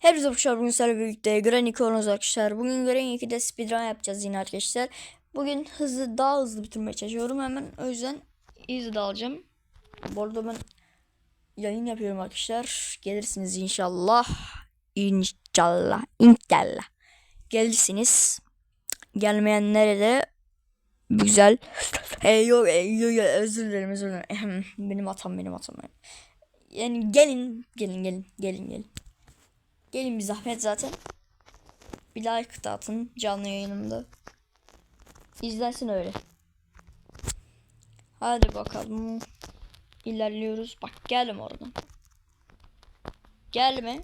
Hepinize arkadaşlar bugün sizlerle birlikte Granny Chronos arkadaşlar. Bugün Granny 2'de speedrun yapacağız yine arkadaşlar. Bugün hızlı daha hızlı bitirmeye çalışıyorum. Hemen o yüzden easy de alacağım. Bu arada ben yayın yapıyorum arkadaşlar. Gelirsiniz inşallah. İnşallah. İnşallah. Gelirsiniz. Gelmeyenlere de güzel. Ee, yok, yok, yok, özür dilerim özür dilerim. Benim hatam benim hatam. Yani gelin gelin gelin gelin gelin. Gelin bir zahmet zaten. Bir like da atın canlı yayınımda. İzlensin öyle. Hadi bakalım. İlerliyoruz. Bak gelme oradan. Gelme.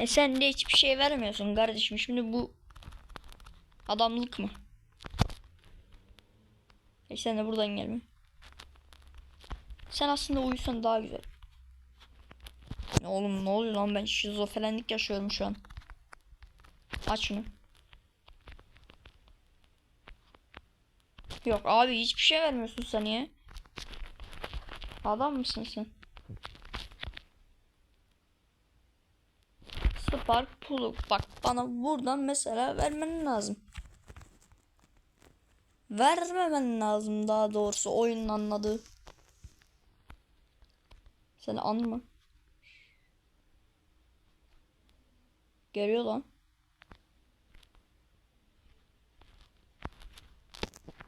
E sen de hiçbir şey vermiyorsun kardeşim. Şimdi bu adamlık mı? E sen de buradan gelme. Sen aslında uyusan daha güzel. Oğlum ne oluyor lan ben şizofrenlik yaşıyorum şu an. Aç şunu. Yok abi hiçbir şey vermiyorsun sen ya. Adam mısın sen? Spark plug. Bak bana buradan mesela vermen lazım. Vermemen lazım daha doğrusu oyunun anladığı. Sen anlama. Görüyor lan.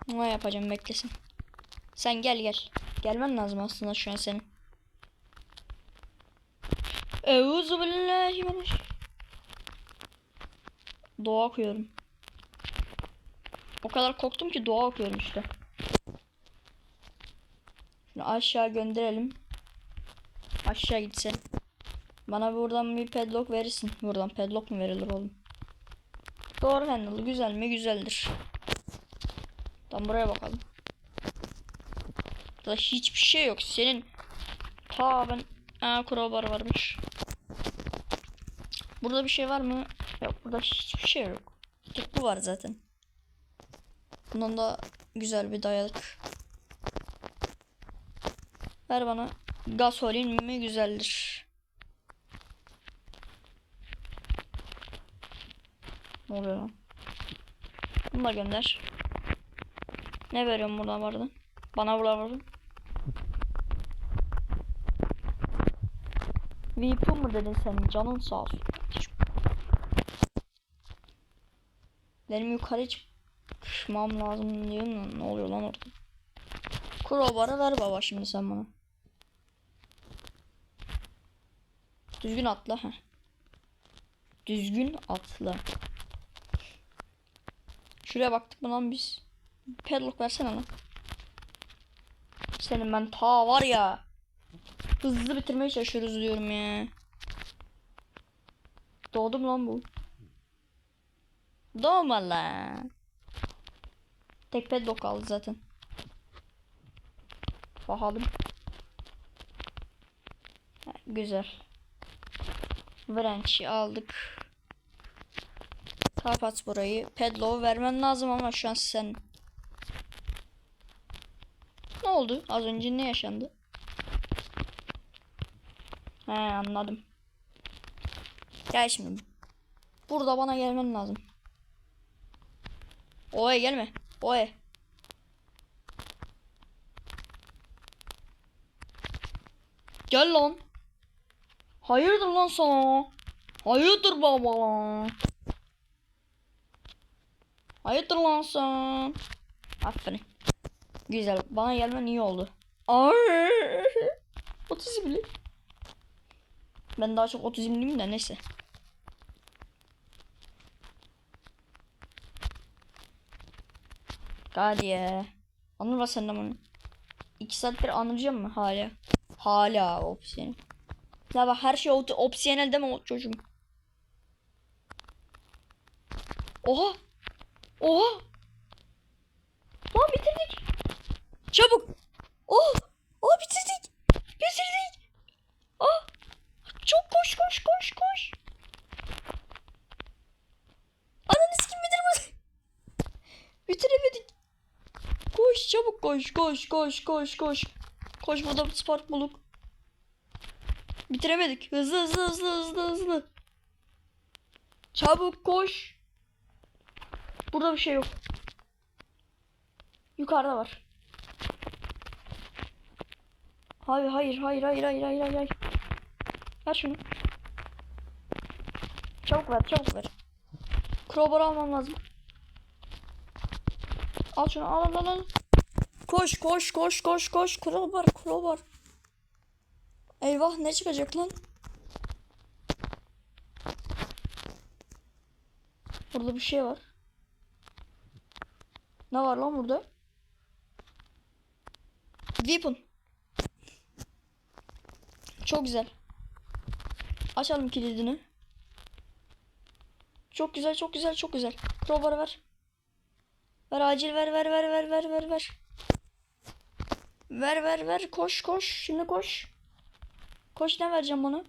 Ne yapacağım beklesin. Sen gel gel. Gelmen lazım aslında şu an senin. Euzu billahi mineş. Dua okuyorum. O kadar korktum ki dua okuyorum işte. Şunu aşağı gönderelim. Aşağı gitsin. Bana buradan bir padlock verirsin. Buradan padlock mu verilir oğlum? Doğru handle güzel mi? Güzeldir. Tam buraya bakalım. Burada hiçbir şey yok. Senin ta ben Aa, crowbar varmış. Burada bir şey var mı? Yok burada hiçbir şey yok. Tek bu var zaten. Bundan da güzel bir dayalık. Ver bana. Gasolin mi güzeldir. Ne oluyor lan? Bunu da gönder. Ne veriyorum buradan vardı? Bana buradan vardı. VIP mu dedin sen? Canın sağ olsun. Benim yukarı çıkmam lazım diyorum. Ne oluyor lan orada? Crowbar'ı ver baba şimdi sen bana. Düzgün atla. Heh. Düzgün atla. Şuraya baktık mı lan biz? Padlock versene lan. Senin ben ta var ya. Hızlı bitirmeye çalışıyoruz diyorum ya. Doğdum lan bu. Doğma lan. Tek padlock kaldı zaten. Bakalım. Güzel. Wrench'i aldık. Kapat burayı. Pedlo vermen lazım ama şu an sen. Ne oldu? Az önce ne yaşandı? He anladım. Gel şimdi. Burada bana gelmen lazım. Oya gelme. Oya. Gel lan. Hayırdır lan sana? Hayırdır baba lan? Hayırdır lan sen? Aferin. Güzel. Bana gelmen iyi oldu. Ay. Otizmli. Ben daha çok otizmliyim de neyse. Hadi ya. Anırma sen de bunu. İki saattir anıracağım mı hala? Hala opsiyon. Ya bak her şey op opsiyonel deme çocuğum. Oha. Oha. Lan bitirdik. Çabuk. Oh. Oh bitirdik. Bitirdik. Ah. Çok koş koş koş koş. Ananı sikim bitirmedi. Bitiremedik. Koş çabuk koş koş koş koş koş. Koş burada bir spark bulduk. Bitiremedik. Hızlı hızlı hızlı hızlı hızlı. Çabuk koş. Burada bir şey yok. Yukarıda var. Hayır hayır hayır hayır hayır hayır hayır. hayır. Ver şunu. Çabuk ver çabuk ver. Crowbar almam lazım. Al şunu al al al. Koş koş koş koş koş. Crowbar crowbar. Eyvah ne çıkacak lan? Burada bir şey var. Ne var lan burada? Weapon. Çok güzel. Açalım kilidini. Çok güzel, çok güzel, çok güzel. Crowbar'ı ver. Ver acil ver ver ver ver ver ver ver. Ver ver ver koş koş şimdi koş. Koş ne vereceğim ona?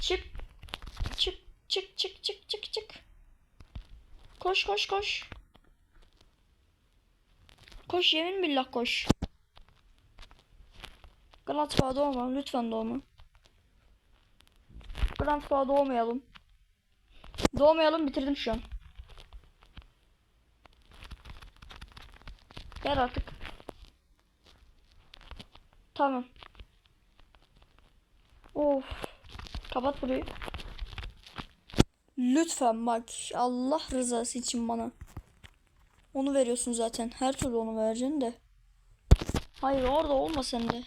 Çık. Çık çık çık çık çık çık. Koş koş koş. Koş yemin billah koş. Grandpa doğma lütfen doğma. Grandpa doğmayalım. Doğmayalım bitirdim şu an. Gel artık. Tamam. Of. Kapat burayı. Lütfen bak Allah rızası için bana. Onu veriyorsun zaten. Her türlü onu vereceksin de. Hayır orada olma sen de.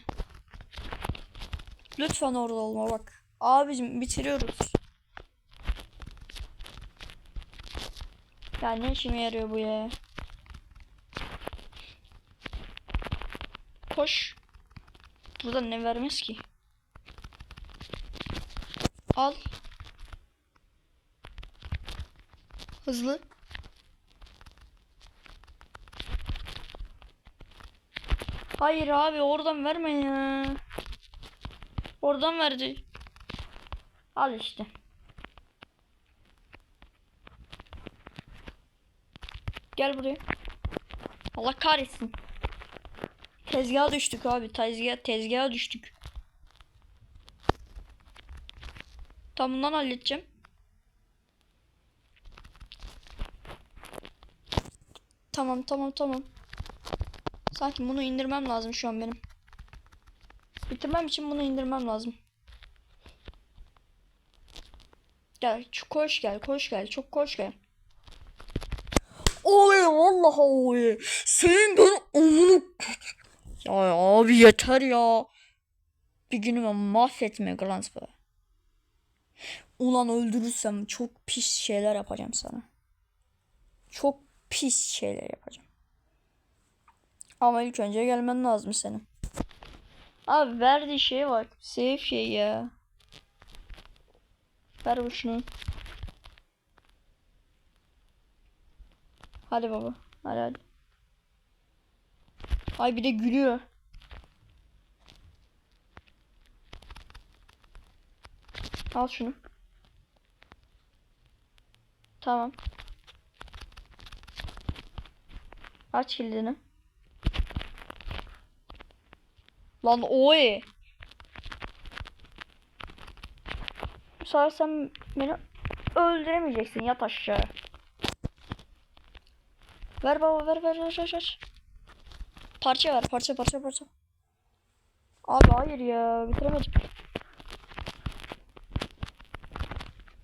Lütfen orada olma bak. Abicim bitiriyoruz. Ya ne işime yarıyor bu ya? Koş. Burada ne vermez ki? Al. Hızlı. Hayır abi oradan verme ya. Oradan verdi. Al işte. Gel buraya. Allah kahretsin. Tezgaha düştük abi. Tezgah, tezgaha düştük. Tam bundan halledeceğim. Tamam tamam tamam. Sakin bunu indirmem lazım şu an benim. Bitirmem için bunu indirmem lazım. Gel koş gel koş gel çok koş gel. Oy vallahi oy. Senin ben amını Ya abi yeter ya. Bir günümü mahvetme Glans be. Ulan öldürürsem çok pis şeyler yapacağım sana. Çok pis şeyler yapacağım. Ama ilk önce gelmen lazım senin. Abi verdiği şey var. Safe şey ya. Ver bu şunu. Hadi baba. Hadi hadi. Ay bir de gülüyor. Al şunu. Tamam. Aç kilidini. Lan oy. Sefer sen beni öldüremeyeceksin. Yat aşağı. Ver baba ver ver ver ver. ver. Parça ver parça parça parça. Abi hayır ya bitiremedim.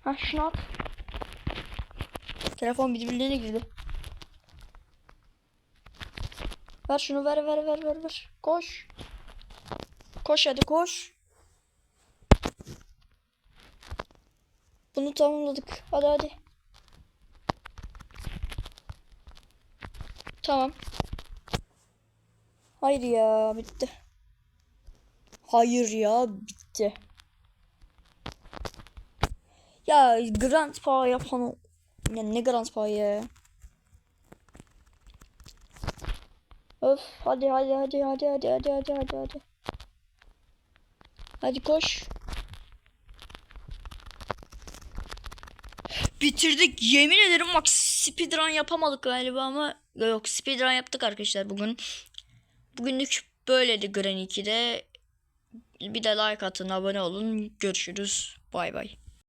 Ha şunu at. Telefon birbirine girdi. Ver şunu ver ver ver ver ver. Koş. Koş hadi koş. Bunu tamamladık. Hadi hadi. Tamam. Hayır ya bitti. Hayır ya bitti. Ya Grand Pa yapan. Ya ne Grand Pa ya. Öf hadi hadi hadi hadi hadi hadi hadi hadi hadi. Hadi koş. Bitirdik. Yemin ederim bak speedrun yapamadık galiba ama yok speedrun yaptık arkadaşlar bugün. Bugünlük böyleydi Gran 2'de. Bir de like atın, abone olun. Görüşürüz. Bay bay.